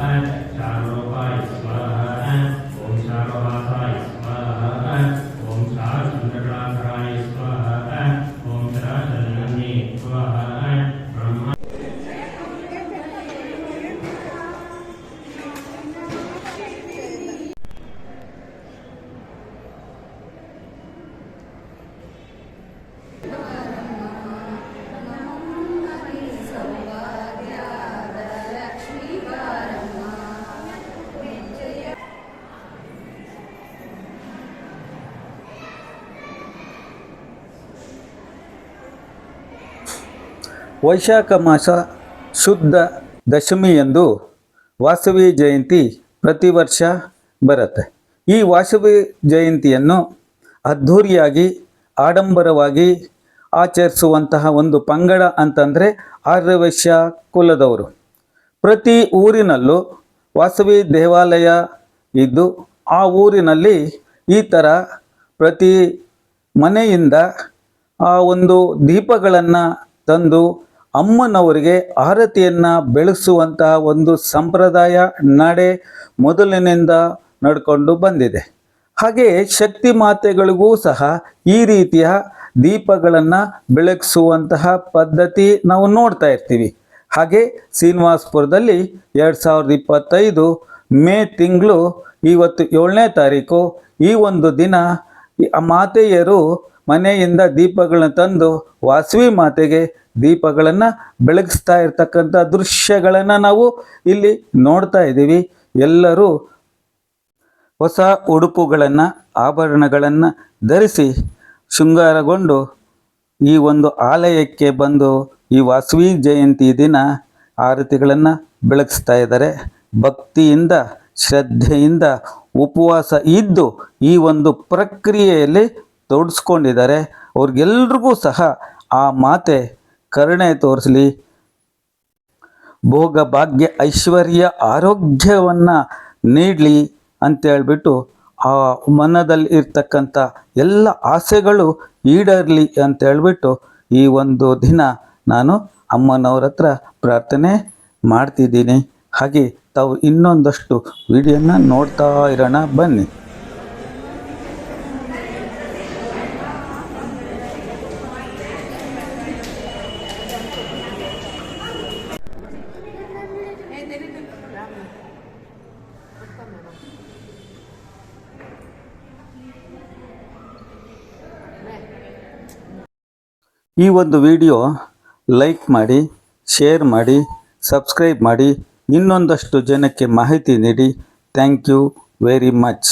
and Vaishakha ಮಾಸ ಶುದ್ಧ ದಶಮಿ ಎಂದು ವಾಸವಿ ಜಯಂತಿ ಪ್ರತಿ ವರ್ಷ ಬರುತ್ತೆ. ಈ ವಾಸವಿ ಜಯಂತಿಯನ್ನು ಅದ್ಧೂರಿಯಾಗಿ, ಆಡಂಬರವಾಗಿ ಆಚರಿಸುವಂತಹ ಒಂದು ಪಂಗಡ ಅಂತಂದರೆ ಆರ್ಯವೈಶ್ಯ ಕುಲದವರು. ಪ್ರತಿ ಊರಿನಲ್ಲೂ ವಾಸವಿ ದೇವಾಲಯ ಇದ್ದು, ಆ ಊರಿನಲ್ಲಿ ಈ ಥರ ಪ್ರತಿ ಮನೆಯಿಂದ ಆ ಒಂದು ದೀಪಗಳನ್ನು ತಂದು ಅಮ್ಮನವರಿಗೆ ಆರತಿಯನ್ನು ಬೆಳೆಸುವಂತಹ ಒಂದು ಸಂಪ್ರದಾಯ ನಡೆ ಮೊದಲಿನಿಂದ ನಡ್ಕೊಂಡು ಬಂದಿದೆ. ಹಾಗೆಯೇ ಶಕ್ತಿ ಮಾತೆಗಳಿಗೂ ಸಹ ಈ ರೀತಿಯ ದೀಪಗಳನ್ನು ಬೆಳಗಿಸುವಂತಹ ಪದ್ಧತಿ ನಾವು ನೋಡ್ತಾ ಇರ್ತೀವಿ. ಹಾಗೆ ಶ್ರೀನಿವಾಸ್ಪುರದಲ್ಲಿ ಎರಡು ಸಾವಿರದ ಇಪ್ಪತ್ತೈದು ಮೇ ತಿಂಗಳು ಇವತ್ತು ಏಳನೇ ತಾರೀಕು ಈ ಒಂದು ದಿನ ಮಾತೆಯರು ಮನೆಯಿಂದ ದೀಪಗಳನ್ನು ತಂದು ವಾಸವಿ ಮಾತೆಗೆ ದೀಪಗಳನ್ನು ಬೆಳಗಿಸ್ತಾ ಇರ್ತಕ್ಕಂಥ ದೃಶ್ಯಗಳನ್ನು ನಾವು ಇಲ್ಲಿ ನೋಡ್ತಾ ಇದ್ದೀವಿ. ಎಲ್ಲರೂ ಹೊಸ ಉಡುಪುಗಳನ್ನು, ಆಭರಣಗಳನ್ನು ಧರಿಸಿ ಶೃಂಗಾರಗೊಂಡು ಈ ಒಂದು ಆಲಯಕ್ಕೆ ಬಂದು ಈ ವಾಸವಿ ಜಯಂತಿ ದಿನ ಆರತಿಗಳನ್ನು ಬೆಳಗಿಸ್ತಾ ಇದ್ದಾರೆ. ಭಕ್ತಿಯಿಂದ, ಶ್ರದ್ಧೆಯಿಂದ ಉಪವಾಸ ಇದ್ದು ಈ ಒಂದು ಪ್ರಕ್ರಿಯೆಯಲ್ಲಿ ತೊಡಸ್ಕೊಂಡಿದ್ದಾರೆ. ಅವ್ರಿಗೆಲ್ರಿಗೂ ಸಹ ಆ ಮಾತೆ ಕರುಣೆ ತೋರಿಸಲಿ. ಭೋಗ ಭಾಗ್ಯ ಐಶ್ವರ್ಯ ಆರೋಗ್ಯವನ್ನು ನೀಡಲಿ ಅಂತೇಳ್ಬಿಟ್ಟು ಆ ಮನದಲ್ಲಿ ಇರ್ತಕ್ಕಂಥ ಎಲ್ಲ ಆಸೆಗಳು ಈಡೇರಲಿ ಅಂತೇಳ್ಬಿಟ್ಟು ಈ ಒಂದು ದಿನ ನಾನು ಅಮ್ಮನವ್ರ ಹತ್ರ ಪ್ರಾರ್ಥನೆ ಮಾಡ್ತಿದ್ದೀನಿ. ಹಾಗೆ ತಾವು ಇನ್ನೊಂದಷ್ಟು ವಿಡಿಯೋನ ನೋಡ್ತಾ ಇರೋಣ ಬನ್ನಿ. ಈ ಒಂದು ವಿಡಿಯೋ ಲೈಕ್ ಮಾಡಿ, ಶೇರ್ ಮಾಡಿ, ಸಬ್ಸ್ಕ್ರೈಬ್ ಮಾಡಿ ಇನ್ನೊಂದಷ್ಟು ಜನಕ್ಕೆ ಮಾಹಿತಿ ನೀಡಿ. Thank you very much.